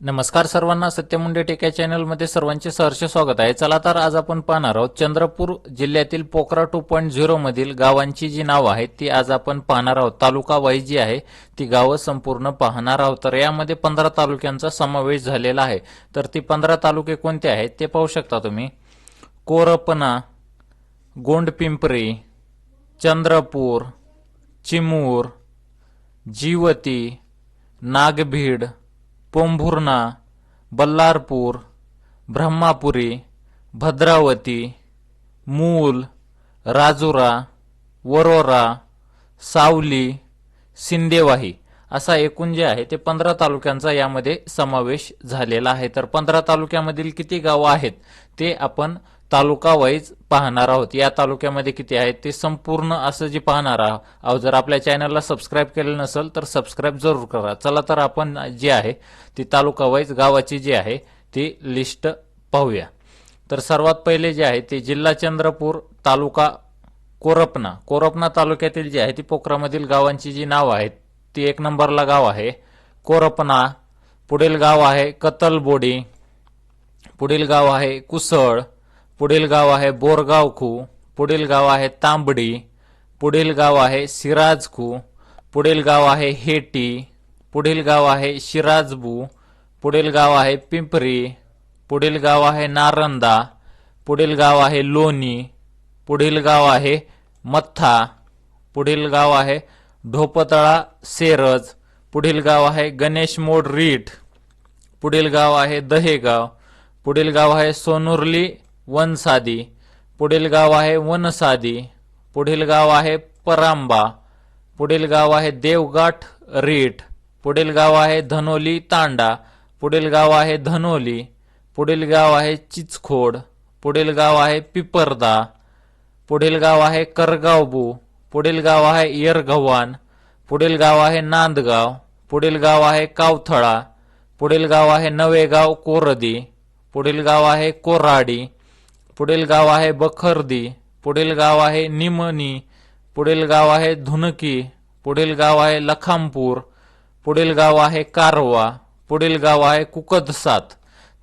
नमस्कार सर्वांना सत्यमुंडे टेक्या चॅनलमध्ये सर्वांचे सहर्ष स्वागत आहे. चला तर आज आपण पाहणार आहोत चंद्रपूर जिल्ह्यातील पोखरा टू पॉईंट झिरोमधील गावांची जी नावं आहेत ती आज आपण पाहणार आहोत. तालुका वाईज जी आहे ती गावं संपूर्ण पाहणार आहोत. तर यामध्ये पंधरा तालुक्यांचा समावेश झालेला आहे. तर ती पंधरा तालुके कोणते आहेत ते पाहू शकता तुम्ही. कोरपना गोंडपिंपरी चंद्रपूर चिमूर जीवती नागभीड पोंभुर्णा बल्लारपूर ब्रह्मापुरी भद्रावती मूल राजुरा वरोरा सावली सिंदेवाही असा एकूण जे आहे ते पंधरा तालुक्यांचा यामध्ये समावेश झालेला आहे. तर पंधरा तालुक्यामधील किती गावं आहेत ते आपण तालुका वाईज पाहणार आहोत. या तालुक्यामध्ये किती आहेत ते संपूर्ण असं जे पाहणार आहोत. जर आपल्या चॅनलला सबस्क्राईब केलं नसेल तर सबस्क्राईब जरूर करा. चला तर आपण जे आहे ती तालुका वाईज गावाची जी आहे ती लिस्ट पाहूया. तर सर्वात पहिले जे आहे ते जिल्हा चंद्रपूर तालुका कोरपना. कोरपना तालुक्यातील जी आहे ती पोखरामधील गावांची जी नाव आहेत ती एक नंबरला गाव आहे. कोरपना. पुढील गाव आहे कतलबोडी. पुढील गाव आहे कुसळ. पुढील गाव आहे बोरगावखू पुढील गाव आहे तांबडी पुढील गाव आहे सिराजखू पुढील गाव आहे हेटी पुढील गाव आहे शिराजबू पुढील गाव आहे पिंपरी पुढील गाव आहे नारंदा पुढील गाव आहे लोणी पुढील गाव आहे मत्था पुढील गाव आहे ढोपतळा सेरज पुढील गाव आहे गणेश मोड रीठ पुढील गाव आहे दहेगाव पुढील गाव आहे सोनुर्ली वनसादी पुढील गाव आहे वनसादी पुढील गाव आहे परांबा पुढील गाव आहे देवगाठ रीठ पुढील गाव आहे धनोली तांडा पुढील गाव आहे धनोली पुढील गाव आहे चिचखोड पुढील गाव आहे पिपरदा पुढील गाव आहे करगावबू पुढील गाव आहे येरगव्हाण पुढील गाव आहे नांदगाव पुढील गाव आहे कावथळा पुढील गाव आहे नवेगाव कोरदी पुढील गाव आहे कोराडी पुढील गाव आहे बखर्दी पुढील गाव आहे निमनी पुढील गाव आहे धुनकी पुढील गाव आहे लखामपूर पुढील गाव आहे कारवा पुढील गाव आहे कुकदसात.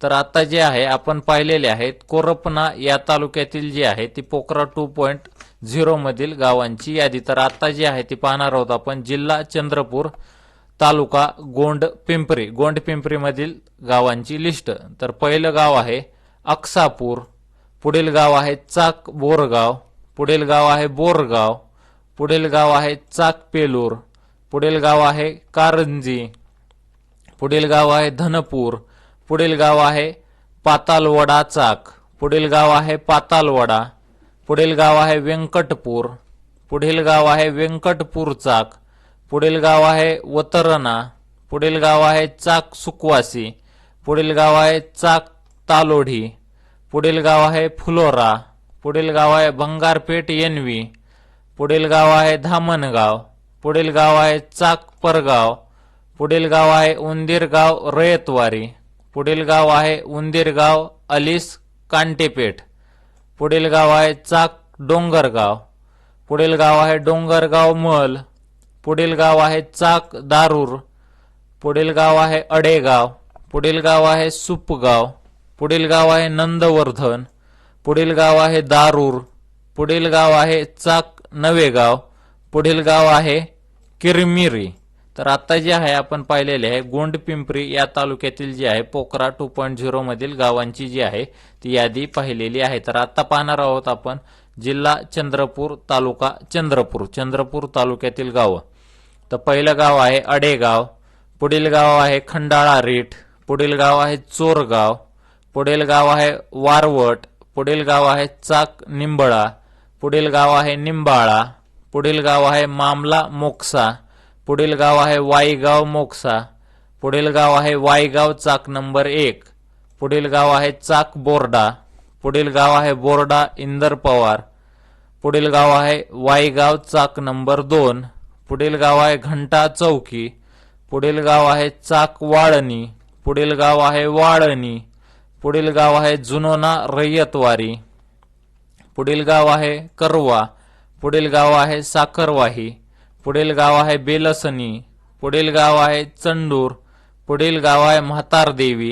तर आता जे आहे आपण पाहिलेले आहेत कोरपना या तालुक्यातील जी आहे ती पोखरा टू पॉईंट झिरोमधील गावांची यादी. तर आता जी आहे ती पाहणार आहोत आपण जिल्हा चंद्रपूर तालुका गोंड पिंपरी. गोंड पिंपरीमधील गावांची लिस्ट तर पहिलं गाव आहे अक्सापूर पुढील गाव आहे चाक बोरगाव पुढील गाव आहे बोरगाव पुढील गाव आहे चाक पेलूर पुढील गाव आहे कारंजी पुढील गाव आहे धनपूर पुढील गाव आहे पातालवडा चाक पुढील गाव आहे पातालवडा पुढील गाव आहे व्यंकटपूर पुढील गाव आहे व्यंकटपूर चाक पुढील गाव आहे वतरणा पुढील गाव आहे चाक सुकवासी पुढील गाव आहे चाक तालोढी पुढील गाव आहे फुलोरा पुढील गाव आहे भंगारपेठ येनवी पुढील गाव आहे धामणगाव पुढील गाव आहे चाक परगाव पुढील गाव आहे उंदीरगाव रयतवारी पुढील गाव आहे उंदीरगाव अलिस कांटेपेठ पुढील गाव आहे चाक डोंगरगाव पुढील गाव आहे डोंगरगाव मल पुढील गाव आहे चाक दारूर पुढील गाव आहे अडेगाव पुढील गाव आहे सुपगाव पुढील गाव आहे नंदवर्धन पुढील गाव आहे दारूर पुढील गाव आहे चाक नवेगाव पुढील गाव आहे किरमिरी. तर आता जे आहे आपण पाहिलेले आहे गोंडपिंपरी या तालुक्यातील जी आहे पोखरा टू पॉईंट झिरो मधील गावांची जी आहे ती यादी पाहिलेली आहे. तर आता पाहणार आहोत आपण जिल्हा चंद्रपूर तालुका चंद्रपूर चंद्रपूर तालुक्यातील गावं. तर पहिलं गाव आहे अडेगाव पुढील गाव आहे खंडाळा रीठ पुढील गाव आहे चोरगाव पुढील गाव आहे वारवट पुढील गाव आहे चाक निंबळा पुढील गाव आहे निंबाळा पुढील गाव आहे मामला मोक्सा पुढील गाव आहे वाईगाव मोक्सा पुढील गाव आहे वाईगाव चाक नंबर एक पुढील गाव आहे चाक बोर्डा पुढील गाव आहे बोर्डा इंदर पवार पुढील गाव आहे वाईगाव चाक नंबर दोन पुढील गाव आहे घंटा चौकी पुढील गाव आहे चाक वाळणी पुढील गाव आहे वाळणी पुढील गाव आहे जुनोना रय्यतवारी पुढील गाव आहे करवा पुढील गाव आहे साखरवाही पुढील गाव आहे बेलसनी पुढील गाव आहे चंडूर पुढील गाव आहे म्हातारदेवी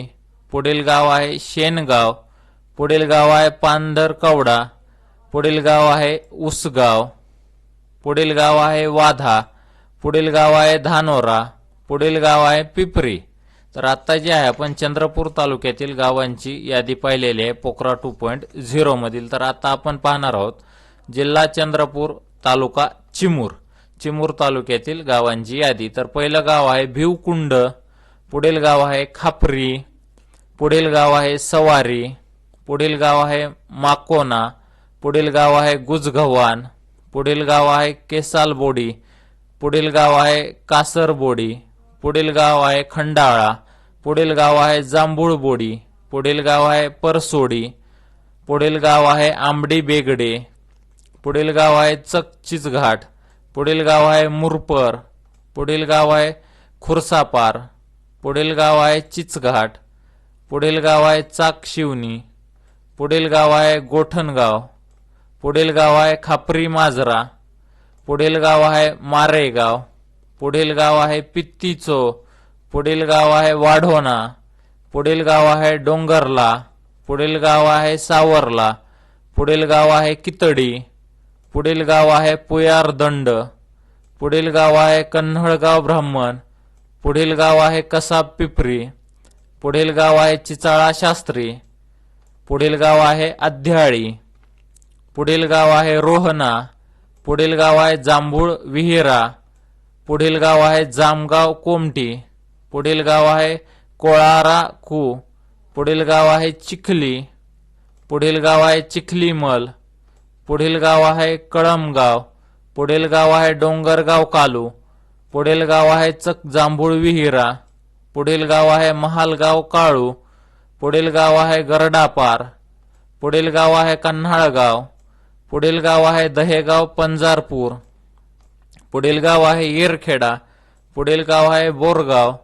पुढील गाव आहे शेनगाव पुढील गाव आहे पांढरकवडा पुढील गाव आहे उसगाव पुढील गाव आहे वाधा पुढील गाव आहे धानोरा पुढील गाव आहे पिपरी तर आत्ता जे आहे आपण चंद्रपूर तालुक्यातील गावांची यादी पाहिलेली आहे पोखरा टू पॉईंट झिरोमधील तर आता आपण पाहणार आहोत जिल्हा चंद्रपूर तालुका चिमूर चिमूर तालुक्यातील गावांची यादी. तर पहिलं गाव आहे भिवकुंड पुढील गाव आहे खापरी पुढील गाव आहे सवारी पुढील गाव आहे माकोना पुढील गाव आहे गुजगव्हाण पुढील गाव आहे केसालबोडी पुढील गाव आहे कासरबोडी पुढील गाव आहे खंडाळा पुढील गाव आहे जांभूळबोडी पुढील गाव आहे परसोडी पुढील गाव आहे आंबडी बेगडे पुढील गाव आहे चकचीच घाट पुढील गाव आहे मुरपर पुढील गाव आहे खुर्सापार पुढील गाव आहे चिचघाट पुढील गाव आहे चाक शिवनी पुढील गाव आहे गोठणगाव पुढील गाव आहे खापरी माजरा पुढील गाव आहे मारेगाव पुढील गाव आहे पित्तीचो पुढील गाव आहे वाढोणा पुढील गाव आहे डोंगरला पुढील गाव आहे सावरला पुढील गाव आहे कितडी पुढील गाव आहे पुयार दंड पुढील गाव आहे कन्हळगाव ब्राह्मण पुढील गाव आहे कसाब पिपरी पुढील गाव आहे चिचाळा शास्त्री पुढील गाव आहे अध्याळी पुढील गाव आहे रोहना पुढील गाव आहे जांभूळ विहिरा पुढील गाव आहे जामगाव कोमटी पुढील गाव आहे कोळारा कु पुढील गाव आहे चिखली पुढील गाव आहे चिखलीमल पुढील गाव आहे कळमगाव पुढील गाव आहे डोंगरगाव कालू पुढील गाव आहे चक जांभूळ विहिरा पुढील गाव आहे महालगाव काळू पुढील गाव आहे गरडापार पुढील गाव आहे कन्हाळगाव पुढील गाव आहे दहेगाव पंजारपूर पुढील गाव आहे येरखेडा पुढील गाव आहे बोरगाव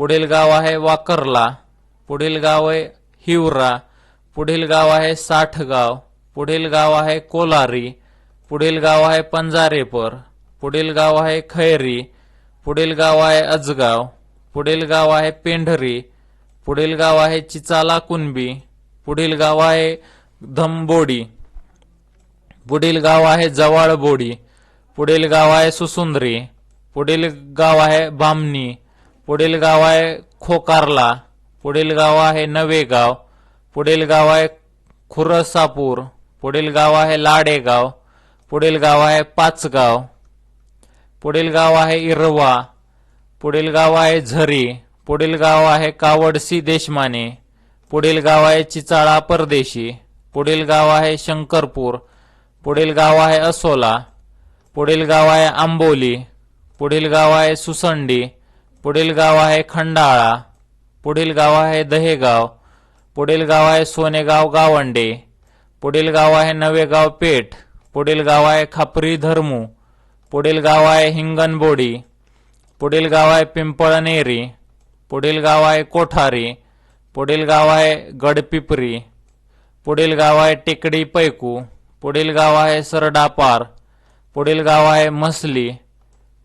पुढील गाव आहे वाकरला पुढील गाव आहे हिवरा पुढील गाव आहे साठगाव पुढील गाव आहे कोलारी पुढील गाव आहे पंजारेपर पुढील गाव आहे खैरी पुढील गाव आहे अजगाव पुढील गाव आहे पेंढरी पुढील गाव आहे चिचाला कुणबी पुढील गाव आहे धमबोडी पुढील गाव आहे जवाळबोडी पुढील गाव आहे सुसुंदरी पुढील गाव आहे बामणी पुढील गाव आहे खोकारला पुढील गाव आहे नवेगाव पुढील गाव आहे खुरसापूर पुढील गाव आहे लाडेगाव पुढील गाव आहे पाचगाव पुढील गाव आहे इरवा पुढील गाव आहे झरी पुढील गाव आहे कावडसी देशमाने पुढील गाव आहे चिचाळा परदेशी पुढील गाव आहे शंकरपूर पुढील गाव आहे असोला पुढील गाव आहे आंबोली पुढील गाव आहे सुसंडी पुढील गाव आहे खंडाळा पुढील गाव आहे दहेगाव पुढील गाव आहे सोनेगाव गावंडे पुढील गाव आहे नवेगाव पेठ पुढील गाव आहे खापरी धर्मू पुढील गाव आहे हिंगणबोडी पुढील गाव आहे पिंपळनेरी पुढील गाव आहे कोठारी पुढील गाव आहे गडपिपरी पुढील गाव आहे टेकडी पैकू पुढील गाव आहे सरडापार पुढील गाव आहे मसली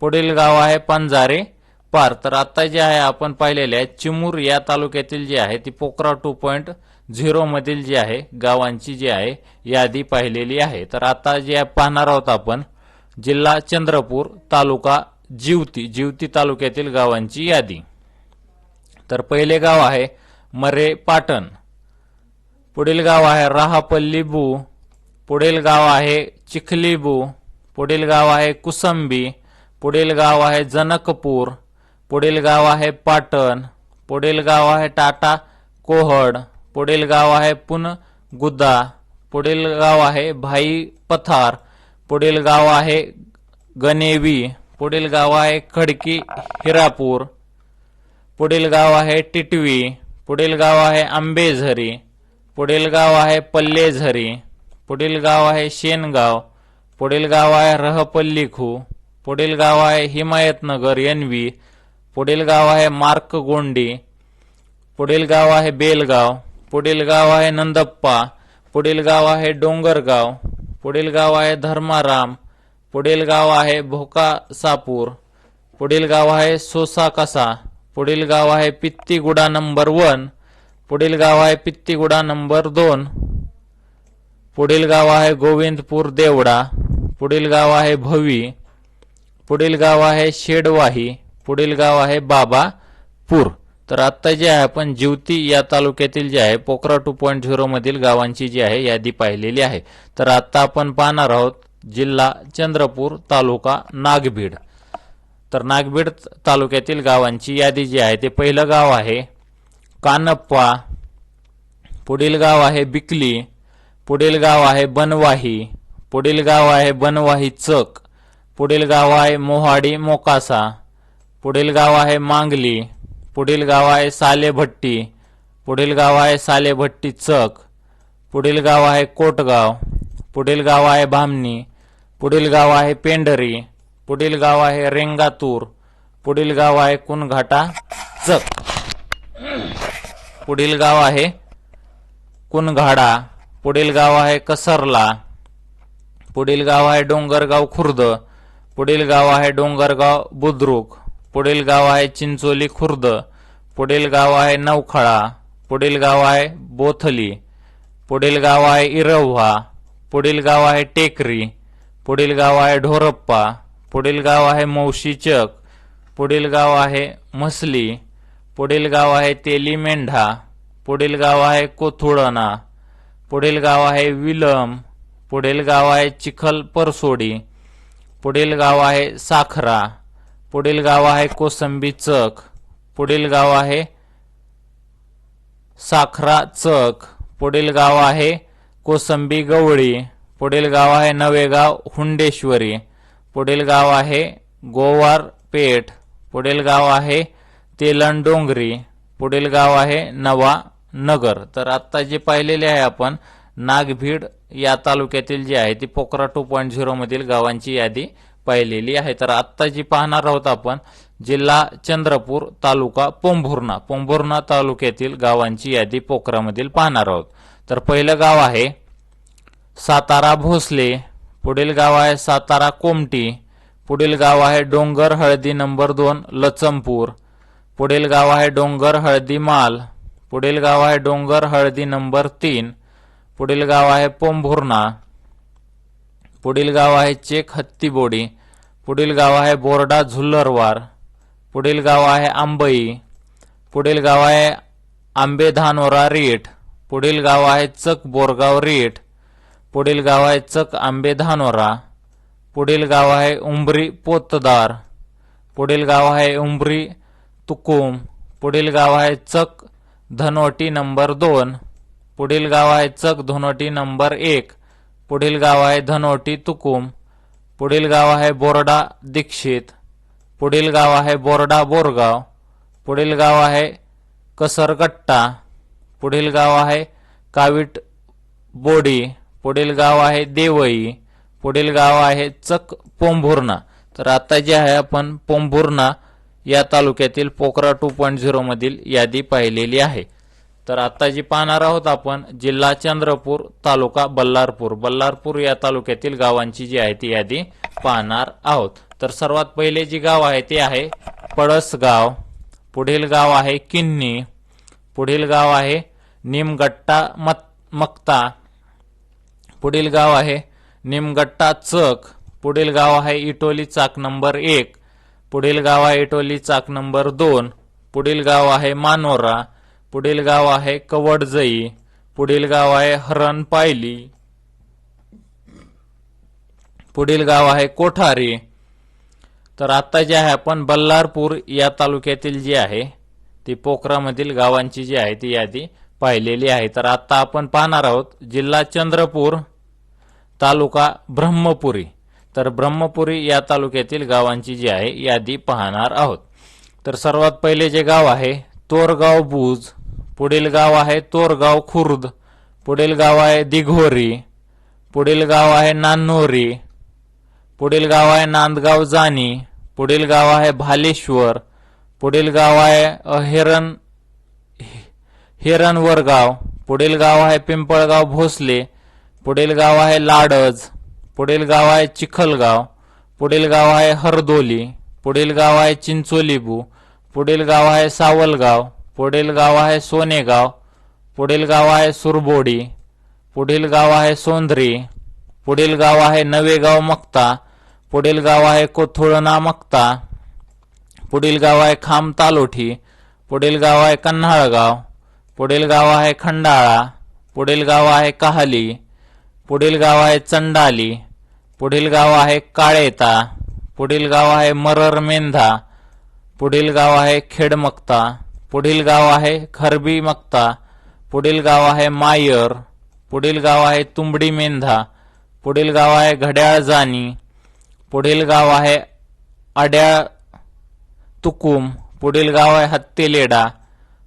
पुढील गाव आहे पंजारे पार. तर आता जे आहे आपण पाहिलेले आहे चिमूर या तालुक्यातील जे आहे ती पोखरा टू पॉईंट झिरोमधील जी आहे गावांची जी आहे यादी पाहिलेली आहे. तर आता जे पाहणार आहोत आपण जिल्हा चंद्रपूर तालुका जिवती जिवती तालुक्यातील गावांची यादी. तर पहिले गाव आहे मरे पाटण. पुढील गाव आहे राहापल्लीबू पुढील गाव आहे चिखलीबू पुढील गाव आहे कुसंबी. पुढील गाव आहे जनकपूर. पुढील गाव आहे पाटण पुढील गाव आहे टाटा कोहड पुढील गाव आहे पुन गुद्दा पुढील गाव आहे भाई पथार पुढील गाव आहे गणेवी पुढील गाव आहे खडकी हिरापूर पुढील गाव आहे टिटवी पुढील गाव आहे आंबेझरी पुढील गाव आहे पल्लेझरी पुढील गाव आहे शेनगाव पुढील गाव आहे रहपल्लीखू पुढील गाव आहे हिमायतनगर एनवी पुढील गाव आहे मार्क गोंडी पुढील गाव आहे बेलगाव पुढील गाव आहे नंदप्पा पुढील गाव आहे डोंगरगाव पुढील गाव आहे धर्माराम पुढील गाव आहे भोका सापूर पुढील गाव आहे सोसा कसा पुढील गाव आहे पित्तीगुडा नंबर वन पुढील गाव आहे पित्तीगुडा नंबर दोन पुढील गाव आहे गोविंदपूर देवडा पुढील गाव आहे भवी पुढील गाव आहे शेडवाही पुढील गाव आहे बाबापूर तर आत्ता जे आहे आपण जिवती या तालुक्यातील जे आहे पोखरा टू पॉईंट झिरो मधील गावांची जी आहे यादी पाहिलेली आहे. तर आत्ता आपण पाहणार आहोत जिल्हा चंद्रपूर तालुका नागभीड. तर नागभीड तालुक्यातील गावांची यादी जी आहे ते पहिलं गाव आहे कानप्पा. पुढील गाव आहे बिकली. पुढील गाव आहे बनवाही. पुढील गाव आहे बनवाही चक. पुढील गाव आहे मोहाडी मोकासा. पुढील गाव आहे मांगली पुढील गाव आहे सालेभट्टी पुढील गाव आहे सालेभट्टी चक पुढील गाव आहे कोटगाव पुढील गाव आहे भामणी पुढील गाव आहे पेंढरी पुढील गाव आहे रेंगातूर पुढील गाव आहे कुनघाटा चक पुढील गाव आहे कुनघाडा पुढील गाव आहे कसरला पुढील गाव आहे डोंगरगाव खुर्द पुढील गाव आहे डोंगरगाव बुद्रुक पुढील गाव आहे चिंचोली खुर्द पुढील गाव आहे नवखळा पुढील गाव आहे बोथली पुढील गाव आहे इरव्हा पुढील गाव आहे टेकरी पुढील गाव आहे ढोरप्पा पुढील गाव आहे मौशीचक पुढील गाव आहे मसली पुढील गाव आहे तेली मेंढा पुढील गाव आहे कोथुळणा पुढील गाव आहे विलम पुढील गाव आहे चिखल परसोडी पुढील गाव आहे साखरा पुढील गाव आहे कोसंबी चक. पुढील गाव आहे साखरा चक. पुढील गाव आहे कोसंबी गवळी. पुढील गाव आहे नवेगाव हुंडेश्वरी. पुढील गाव आहे गोवार पेठ. पुढील गाव आहे तेलन डोंगरी. पुढील गाव आहे नवा नगर. तर आत्ता जे पाहिलेले आहे आपण नागभीड या तालुक्यातील जे आहे ती पोखरा टू पॉईंट झिरोमधील गावांची यादी पाहिलेली आहे. तर आत्ता जी पाहणार आहोत आपण जिल्हा चंद्रपूर तालुका पोंभुर्णा. पोंभुर्णा तालुक्यातील गावांची यादी पोखरामधील पाहणार आहोत. तर पहिलं गाव आहे सातारा भोसले पुढील गाव आहे सातारा कोमटी पुढील गाव आहे डोंगर हळदी नंबर दोन लचमपूर पुढील गाव आहे डोंगर हळदी माल पुढील गाव आहे डोंगर हळदी नंबर तीन पुढील गाव आहे पोंभुर्णा पुढील गाव आहे चेक हत्तीबोडी पुढील गाव आहे बोर्डा झुल्लरवार पुढील गाव आहे आंबई पुढील गाव आहे आंबेधानोरा रेठ पुढील गाव आहे चक बोरगाव रेठ पुढील गाव आहे चक आंबेधानोरा पुढील गाव आहे उंबरी पोतदार पुढील गाव आहे उंबरी तुकुम पुढील गाव आहे चक धनोटी नंबर दोन पुढील गाव आहे चक धनोटी नंबर एक पुढील गाव आहे धनोटी तुकुम. पुढील गाव आहे बोर्डा दीक्षित. पुढील गाव आहे बोर्डा बोरगाव. पुढील गाव आहे कसरगट्टा. पुढील गाव आहे कावीट बोडी. पुढील गाव आहे देवई. पुढील गाव आहे चक पोंभुर्णा. तर आता जे आहे आपण पोंभुर्णा या तालुक्यातील पोखरा टू पॉईंट झिरोमधील यादी पाहिलेली आहे. तर आता जी पाहणार आहोत आपण जिल्हा चंद्रपूर तालुका बल्लारपूर. बल्लारपूर या तालुक्यातील गावांची जी आहे ती यादी पाहणार आहोत. तर सर्वात पहिले जी गाव आहे ते आहे पळसगाव. पुढील गाव आहे किन्नी. पुढील गाव आहे निमगट्टा मत मक्ता. पुढील गाव आहे निमगट्टा चक. पुढील गाव आहे इटोली चाक नंबर एक. पुढील गाव आहे इटोली चाक नंबर दोन. पुढील गाव आहे मानोरा. पुढील गाव आहे कवडजई पुढील गाव आहे हरण पायली पुढील गाव आहे कोठारी. तर आता जे आहे आपण बल्लारपूर या तालुक्यातील जी आहे ती पोखरामधील गावांची जी आहे ती यादी पाहिलेली आहे. तर आता आपण पाहणार आहोत जिल्हा चंद्रपूर तालुका ब्रह्मपुरी. तर ब्रह्मपुरी या तालुक्यातील गावांची जी आहे यादी पाहणार आहोत. तर सर्वात पहिले जे गाव आहे तोरगाव बुज. पुढील गाव आहे तोरगाव खुर्द पुढील गाव आहे दिघोरी पुढील गाव आहे नान्होरी पुढील गाव आहे नांदगाव जानी पुढील गाव आहे भालेश्वर पुढील गाव आहे हिरण हिरणवरगाव पुढील गाव आहे पिंपळगाव भोसले पुढील गाव आहे लाडज पुढील गाव आहे चिखलगाव पुढील गाव आहे हरदोली पुढील गाव आहे चिंचोलीबू पुढील गाव आहे सावलगाव पुढील गाव आहे सोनेगाव पुढील गाव आहे सुरबोडी पुढील गाव आहे सोंद्री पुढील गाव आहे नवेगाव मक्ता पुढील गाव आहे कोथुळना मक्ता पुढील गाव आहे खाम तालोठी पुढील गाव आहे कन्हाळगाव पुढील गाव आहे खंडाळा पुढील गाव आहे काहली पुढील गाव आहे चंडाली पुढील गाव आहे काळेता पुढील गाव आहे मरर मेंधा पुढील गाव आहे खेडमक्ता पुढील गाव आहे खरबी मक्ता पुढील गाव आहे मायर पुढील गाव आहे तुंबडी मेंधा पुढील गाव घड्याळ जाणी पुढील गाव आहे अड्याळ तुकुम पुढील गाव आहे हत्तेलेडा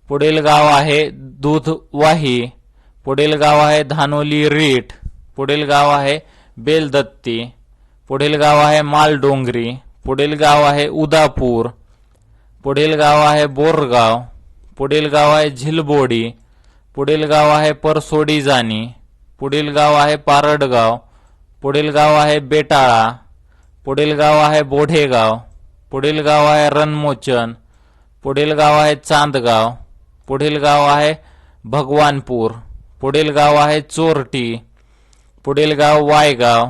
पुढील गाव आहे दूध वाही पुढील गाव आहे धानोली रीठ पुढील गाव आहे बेलदत्ती पुढील गाव आहे मालडोंगरी पुढील गाव आहे उदापूर पुढील गाव आहे बोरगाव पुढील गाव आहे झिलबोडी पुढील गाव आहे परसोडी जाणी पुढील गाव आहे पारडगाव पुढील गाव आहे बेटाळा पुढील गाव आहे बोढेगाव पुढील गाव आहे रनमोचन पुढील गाव आहे चांदगाव पुढील गाव आहे भगवानपूर पुढील गाव आहे चोरटी पुढील गाव वायगाव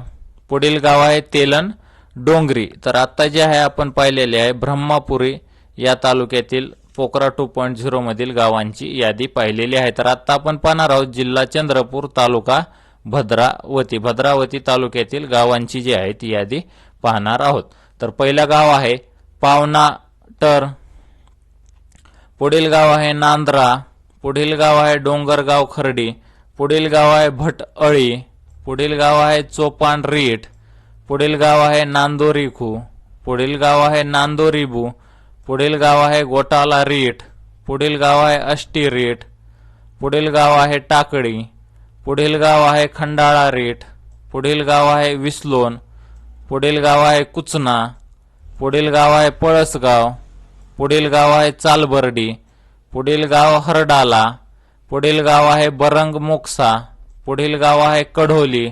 पुढील गाव आहे तेलन डोंगरी तर आत्ता जे आहे आपण पाहिलेले आहे ब्रह्मापुरी या तालुक्यातील पोकरा टू पॉईंट झिरोमधील गावांची यादी पाहिलेली आहे. तर आत्ता आपण पाहणार आहोत जिल्हा चंद्रपूर तालुका भद्रावती भद्रावती तालुक्यातील गावांची जी आहे ती यादी पाहणार आहोत. तर पहिलं गाव आहे पावना टर पुढील गाव आहे नांद्रा. पुढील गाव आहे डोंगरगाव खर्डी. पुढील गाव आहे भटअळी. पुढील गाव आहे चोपान रीठ. पुढील गाव आहे नांदोरीखू पुढील गाव आहे नांदोरीबू पुढील गाव आहे गोटाला रीठ पुढील गाव आहे अष्टी रीठ पुढील गाव आहे टाकळी पुढील गाव आहे खंडाळा रीठ पुढील गाव आहे विसलोन पुढील गाव आहे कुचना पुढील गाव आहे पळसगाव पुढील गाव आहे चालबर्डी पुढील गाव हरडाला पुढील गाव आहे बरंग मोक्सा पुढील गाव आहे कढोली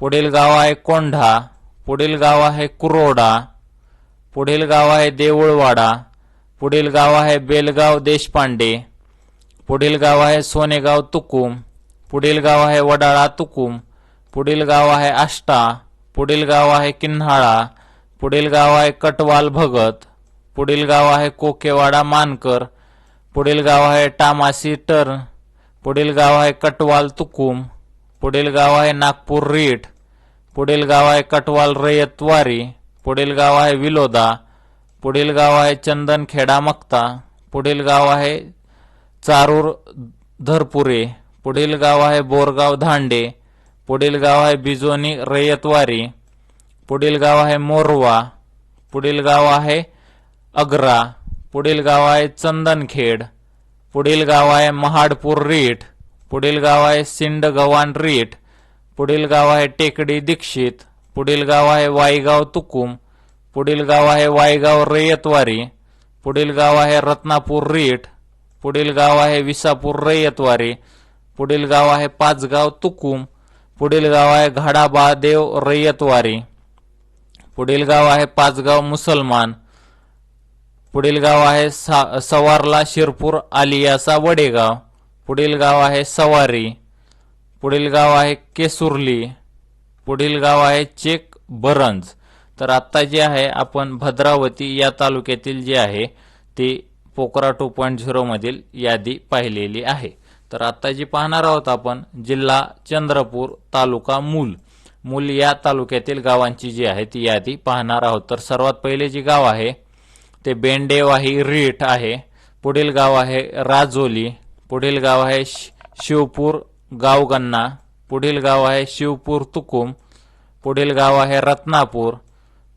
पुढील गाव आहे कोंढा पुढील गाव आहे कुरोडा पुढील गाव आहे देऊळवाडा पुढील गाव आहे बेलगाव देशपांडे पुढील गाव आहे सोनेगाव तुकुम पुढील गाव आहे वडाळा तुकुम पुढील गाव आहे आष्टा पुढील गाव आहे किन्हाळा पुढील गाव आहे कटवाल भगत पुढील गाव आहे कोकेवाडा मानकर पुढील गाव आहे टामासी टर्न पुढील गाव आहे कटवाल तुकुम पुढील गाव आहे नागपूर रीठ पुढील गाव आहे कटवाल रयतवारी पुढील गाव आहे विलोदा पुढील गाव आहे चंदनखेडा मक्ता पुढील गाव आहे चारूर धरपुरे पुढील गाव आहे बोरगाव धांडे पुढील गाव आहे बिजोनी रयतवारी पुढील गाव आहे मोरवा पुढील गाव आहे अग्रा पुढील गाव आहे चंदनखेड पुढील गाव आहे महाडपूर रीठ पुढील गाव आहे सिंडगव्हाण रीठ पुढील गाव आहे टेकडी दीक्षित पुढील गाव आहे वाईगाव तुकुम पुढील गाव आहे वाईगाव रयतवारी पुढील गाव आहे रत्नापूर रीठ पुढील गाव आहे विसापूर रयतवारी पुढील गाव आहे पाचगाव तुकुम पुढील गाव आहे घाडाबादेव रयतवारी पुढील गाव आहे पाचगाव मुसलमान पुढील गाव आहे सा- सवारला शिरपूर आलियासा वडेगाव पुढील गाव आहे सवारी पुढील गाव आहे केसुर्ली पुढील गाव आहे चेक बरंज. तर आत्ता जे आहे आपण भद्रावती या तालुक्यातील जे आहे ती पोकरा टू पॉईंट झिरोमधील यादी पाहिलेली आहे. तर आत्ता जी पाहणार आहोत आपण जिल्हा चंद्रपूर तालुका मूल. मूल या तालुक्यातील गावांची जी आहे ती यादी पाहणार आहोत. तर सर्वात पहिले जे गाव आहे ते बेंडेवाही रीठ आहे. पुढील गाव आहे राजोली. पुढील गाव आहे शि- शिवपूर गावगन्ना पुढील गाव आहे शिवपूर तुकुम पुढील गाव आहे रत्नापूर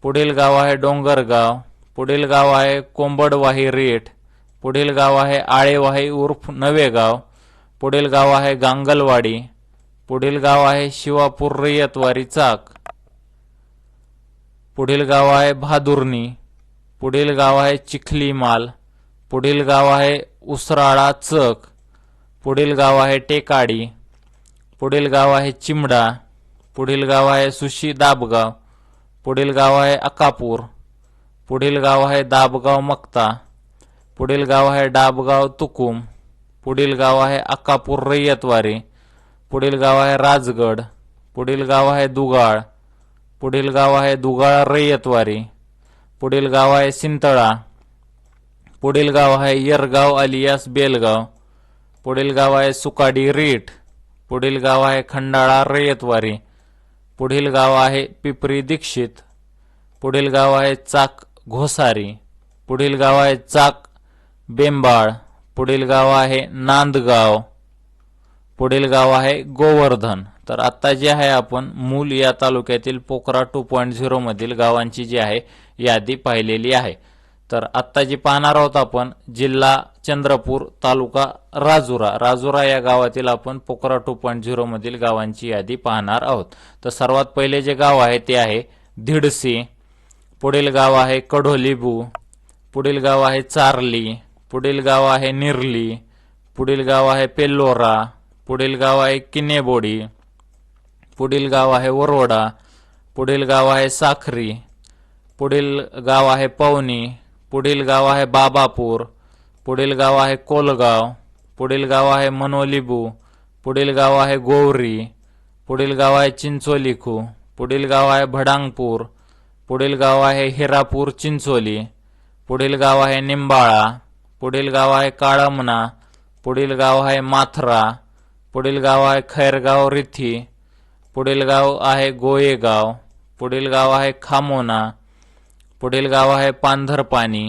पुढील गाव आहे डोंगरगाव पुढील गाव आहे कोंबडवाही रेठ पुढील गाव आहे आळेवाही उर्फ नवेगाव पुढील गाव आहे गांगलवाडी पुढील गाव आहे शिवापूर रयतवारी चाक पुढील गाव आहे भादुर्णी पुढील गाव आहे चिखली माल पुढील गाव आहे उसराळा चक पुढील गाव आहे टेकाडी पुढील गाव आहे चिमडा पुढील गाव आहे सुशी दाबगाव पुढील गाव आहे अकापूर पुढील गाव आहे दाबगाव मक्ता पुढील गाव आहे डाबगाव तुकुम पुढील गाव आहे अक्कापूर रय्यतवारी पुढील गाव आहे राजगड पुढील गाव आहे दुगाळ पुढील गाव आहे दुगाळ रय्यतवारी पुढील गाव आहे सिंतळा पुढील गाव आहे येरगाव अलियास बेलगाव पुढील गाव आहे सुकाडी रीठ पुढील गाव आहे खंडाळा रयतवारी. पुढील गाव आहे पिपरी दीक्षित. पुढील गाव आहे चाक घोसारी. पुढील गाव आहे चाक बेंबाळ. पुढील गाव आहे नांदगाव. पुढील गाव आहे गोवर्धन. तर आत्ता जे आहे आपण मूल या तालुक्यातील पोखरा टू पॉईंट झिरोमधील गावांची जी आहे यादी पाहिलेली आहे. तर आत्ता जी पाहणार आहोत आपण जिल्हा चंद्रपूर तालुका राजुरा राजुरा या गावातील आपण पोखरा टू पॉईंट झिरो मधील गावांची यादी पाहणार आहोत तर सर्वात पहिले जे गाव आहे ते आहे धिडसी पुढील गाव आहे कढोलीबू पुढील गाव आहे चारली पुढील गाव आहे निरली पुढील गाव आहे पेल्लोरा पुढील गाव आहे किनेबोडी पुढील गाव आहे वरोडा पुढील गाव आहे साखरी पुढील गाव आहे पवनी पुढील गाव आहे बाबापूर पुढील गाव आहे कोलगाव पुढील गाव आहे मनोलीबू पुढील गाव आहे गोवरी पुढील गाव आहे चिंचोलीखू पुढील गाव आहे भडांगपूर पुढील गाव आहे हिरापूर चिंचोली पुढील गाव आहे निंबाळा पुढील गाव आहे काळमना पुढील गाव आहे माथरा पुढील गाव आहे खैरगाव रिथी पुढील गाव आहे गोयेगाव पुढील गाव आहे खामोना पुढील गाव आहे पांधरपानी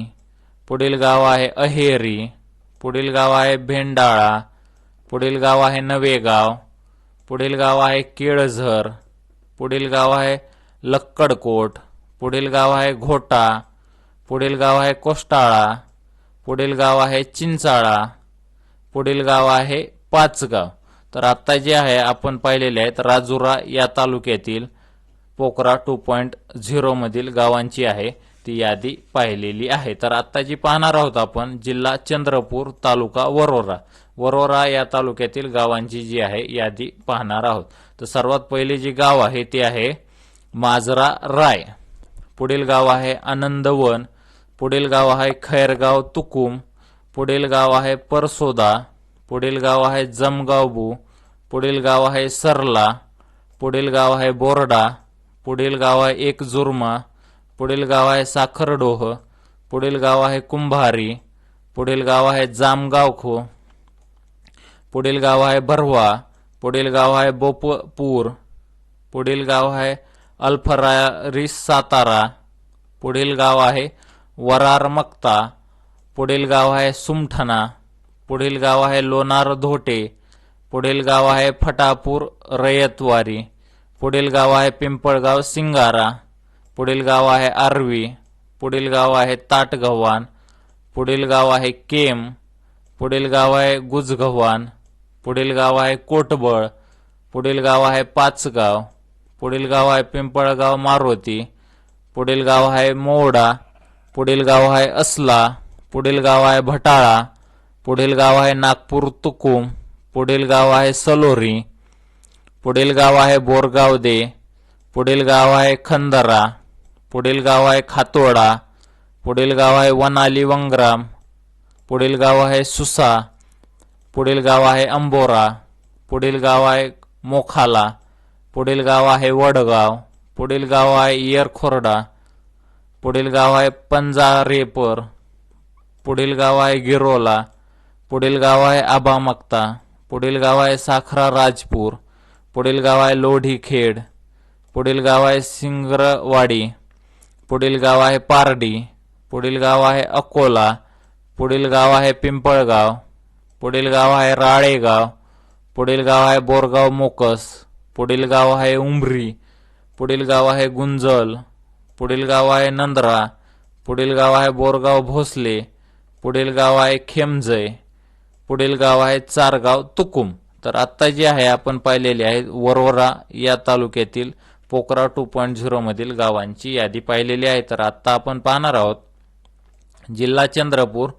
पुढील गाव आहे अहेरी पुढील गाव आहे भेंडाळा पुढील गाव आहे नवेगाव पुढील गाव आहे केळझर पुढील गाव आहे लक्कडकोट पुढील गाव आहे घोटा पुढील गाव आहे कोष्टाळा पुढील गाव आहे चिंचाळा पुढील गाव आहे पाचगाव. तर आत्ता जे आहे आपण पाहिलेले आहेत राजुरा या तालुक्यातील पोकरा टू पॉईंट झिरोमधील गावांची आहे. ती यादी पाहिलेली आहे. तर आता जी पाहणार आहोत आपण जिल्हा चंद्रपूर तालुका वरोरा. वरोरा या तालुक्यातील गावांची जी आहे यादी पाहणार आहोत. तर सर्वात पहिले जे गाव आहे ते आहे माजरा राय. पुढील गाव आहे आनंदवन. पुढील गाव आहे खैरगाव तुकुम. पुढील गाव आहे परसोदा. पुढील गाव आहे जमगावबू. पुढील गाव आहे सरला. पुढील गाव आहे बोर्डा. पुढील गाव आहे एक जुर्मा पुढील गाव आहे साखरडोह पुढील गाव आहे कुंभारी पुढील गाव आहे जामगावखो पुढील गाव आहे भरवा पुढील गाव आहे बोपपूर पुढील गाव आहे अल्फरारिस सातारा पुढील गाव आहे वरार मक्ता पुढील गाव आहे सुमठना पुढील गाव आहे लोणार धोटे पुढील गाव आहे फटापूर रयतवारी पुढील गाव आहे पिंपळगाव सिंगारा पुढील गाव आहे आर्वी पुढील गाव आहे ताटगव्हाण पुढील गाव आहे केम पुढील गाव आहे गुजगव्हाण पुढील गाव आहे कोटबळ पुढील गाव आहे पाचगाव पुढील गाव आहे पिंपळगाव मारुती पुढील गाव आहे मोवडा पुढील गाव आहे असला पुढील गाव आहे भटाळा पुढील गाव आहे नागपूर तुकुम पुढील गाव आहे सलोरी पुढील गाव आहे बोरगावदे पुढील गाव आहे खंदरा पुढील गाव आहे खातोडा पुढील गाव आहे वनाली वंगराम पुढील गाव आहे सुसा पुढील गाव आहे अंबोरा पुढील गाव आहे मोखाला पुढील गाव आहे वडगाव पुढील गाव आहे इयरखोरडा पुढील गाव आहे पंजारेपर पुढील गाव आहे गिरोला पुढील गाव आहे आबामक्ता पुढील गाव आहे साखरा राजपूर पुढील गाव आहे लोढीखेड पुढील गाव आहे सिंगरवाडी पुढील गाव आहे पारडी पुढील गाव आहे अकोला पुढील गाव आहे पिंपळगाव पुढील गाव आहे राळेगाव पुढील गाव आहे बोरगाव मोकस पुढील गाव आहे उमरी पुढील गाव आहे गुंजल पुढील गाव आहे नंदरा पुढील गाव आहे बोरगाव भोसले पुढील गाव आहे खेमजय पुढील गाव आहे चारगाव तुकुम तर आत्ता जे आहे आपण पाहिलेले आहे वरोरा या तालुक्यातील पोकरा टू पॉईंट झिरोमधील गावांची यादी पाहिलेली आहे. तर आत्ता आपण पाहणार आहोत जिल्हा चंद्रपूर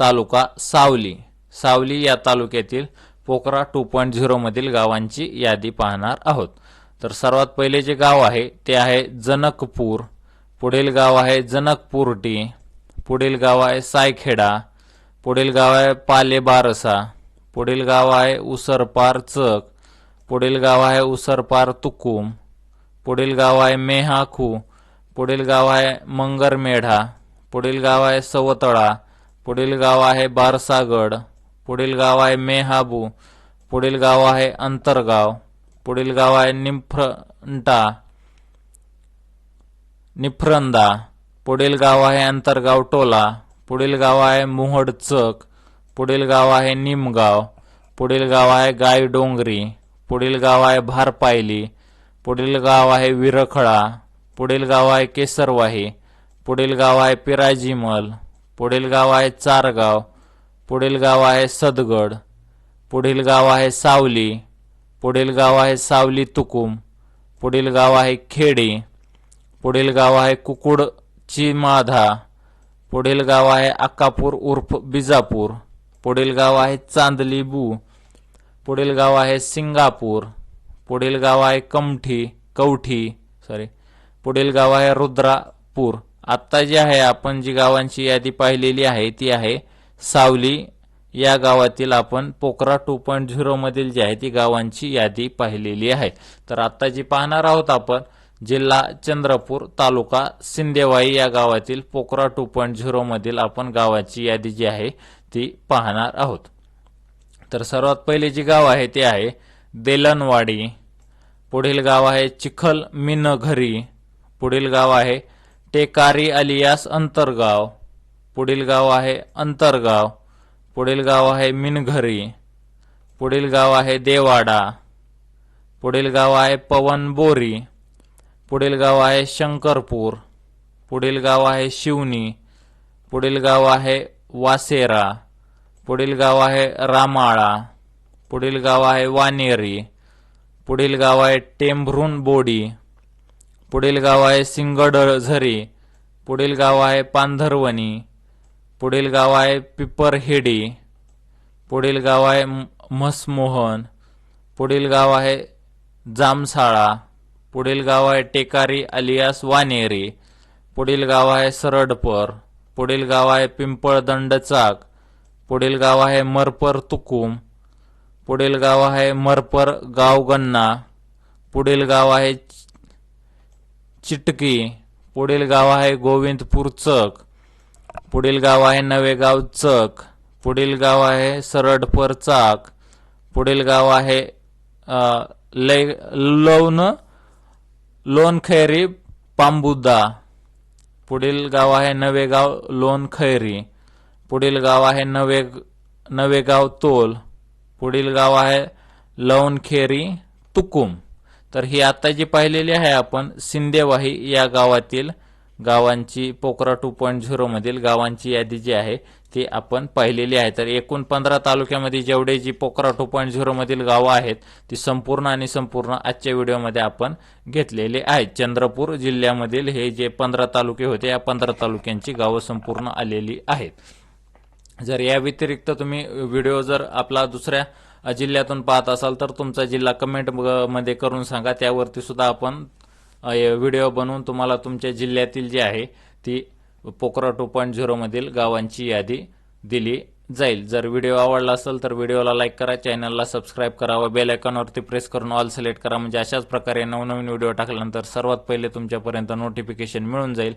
तालुका सावली. सावली या तालुक्यातील पोकरा टू पॉईंट झिरोमधील गावांची यादी पाहणार आहोत. तर सर्वात पहिले जे गाव आहे ते आहे जनकपूर. पुढील गाव आहे जनकपुरटी. पुढील गाव आहे सायखेडा. पुढील गाव आहे पाले बारसा पुढील गाव आहे उसरपार चक. पुढील गाव आहे उसरपार तुकुम. पुढील गाव आहे मेहाखू पुढील गाव आहे मंगरमेढा पुढील गाव आहे सवतळा पुढील गाव आहे बारसागड पुढील गाव आहे मेहाबू पुढील गाव आहे अंतरगाव पुढील गाव आहे निफ्रंटा निफ्रंदा पुढील गाव आहे अंतरगाव टोला पुढील गाव आहे मुहड चक पुढील गाव आहे निमगाव पुढील गाव आहे गाय डोंगरी पुढील गाव आहे भारपायली पुढील गाव आहे विरखळा पुढील गाव आहे केसरवाही पुढील गाव आहे पिराजीमल पुढील गाव आहे चारगाव पुढील गाव आहे सदगड पुढील गाव आहे सावली पुढील गाव आहे सावली तुकुम पुढील गाव आहे खेडी पुढील गाव आहे कुकुडची माधा पुढील गाव आहे अक्कापूर उर्फ बिजापूर पुढील गाव आहे चांदली बू पुढील गाव आहे सिंगापूर पुढील गाव आहे कमठी कवठी सॉरी पुढील गाव आहे रुद्रापूर. आत्ता जी आहे आपण जी गावांची यादी पाहिलेली आहे ती आहे सावली. या गावातील आपण पोकरा टू पॉईंट झिरोमधील जी आहे ती गावांची यादी पाहिलेली आहे. तर आत्ता जी पाहणार आहोत आपण जिल्हा चंद्रपूर तालुका सिंदेवाई या गावातील पोकरा टू पॉईंट झिरोमधील आपण गावाची यादी जी आहे ती पाहणार आहोत. तर सर्वात पहिले जी गाव आहे ते आहे देलनवाडी. पुढील गाव आहे चिखल मिनघरी पुढील गाव आहे टेकारी अलियास अंतरगाव पुढील गाव आहे अंतरगाव पुढील गाव आहे मिनघरी पुढील गाव आहे देवाडा पुढील गाव आहे पवन बोरी पुढील गाव आहे शंकरपूर पुढील गाव आहे शिवनी पुढील गाव आहे वासेरा पुढील गाव आहे रामाळा पुढील गाव आहे वानेरी पुढील गाव आहे टेंभरून बोडी पुढील गाव आहे सिंगडझरी पुढील गाव आहे पांधरवणी पुढील गाव आहे पिपरहेडी पुढील गाव आहे म्हसमोहन पुढील गाव आहे जामसाळा पुढील गाव आहे टेकारी अलियास वानेरी पुढील गाव आहे सरडपर पुढील गाव आहे पिंपळदंड चाक पुढील गाव आहे मरपर तुकुम पुढील गाव आहे मरपर गावगन्ना. पुढील गाव आहे चि- चिटकी. पुढील गाव आहे गोविंदपूर चक. पुढील गाव आहे नवेगाव चक. पुढील गाव आहे सरडपर चाक. पुढील गाव आहे लै लवण लोणखैरी पांबुदा. पुढील गाव आहे नवेगाव लोणखैरी. पुढील गाव आहे नवे नवेगाव तोल. पुढील गाव आहे लवणखेरी तुकुम. तर ही आता जी पाहिलेली आहे आपण सिंदेवाही या गावातील गावांची पोकरा टू पॉईंट झिरोमधील गावांची यादी जी आहे ती आपण पाहिलेली आहे. तर एकूण पंधरा तालुक्यामध्ये जेवढे जी पोकरा टू पॉईंट झिरोमधील गावं आहेत ती संपूर्ण आणि संपूर्ण आजच्या व्हिडिओमध्ये आपण घेतलेले आहेत चंद्रपूर जिल्ह्यामधील हे जे पंधरा तालुके होते या पंधरा तालुक्यांची गावं संपूर्ण आलेली आहेत. जर या व्यतिरिक्त तुम्ही व्हिडिओ जर आपला दुसऱ्या जिल्ह्यातून पाहत असाल तर तुमचा जिल्हा कमेंटमध्ये करून सांगा. त्यावरती सुद्धा आपण व्हिडिओ बनवून तुम्हाला तुमच्या जिल्ह्यातील जी आहे ती पोकरा टू पॉईंट झिरो मधील गावांची यादी दिली जाईल. जर व्हिडिओ आवडला असेल तर व्हिडिओला लाईक करा चॅनलला सबस्क्राईब करा व बेल आयकॉनवरती प्रेस करून ऑल सिलेक्ट करा. म्हणजे अशाच प्रकारे नवनवीन व्हिडिओ टाकल्यानंतर सर्वात पहिले तुमच्यापर्यंत नोटिफिकेशन मिळून जाईल.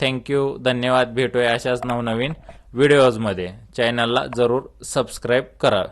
थँक्यू धन्यवाद. भेटूया अशाच नवनवीन व्हिडिओजमध्ये. चॅनलला जरूर सबस्क्राईब करा.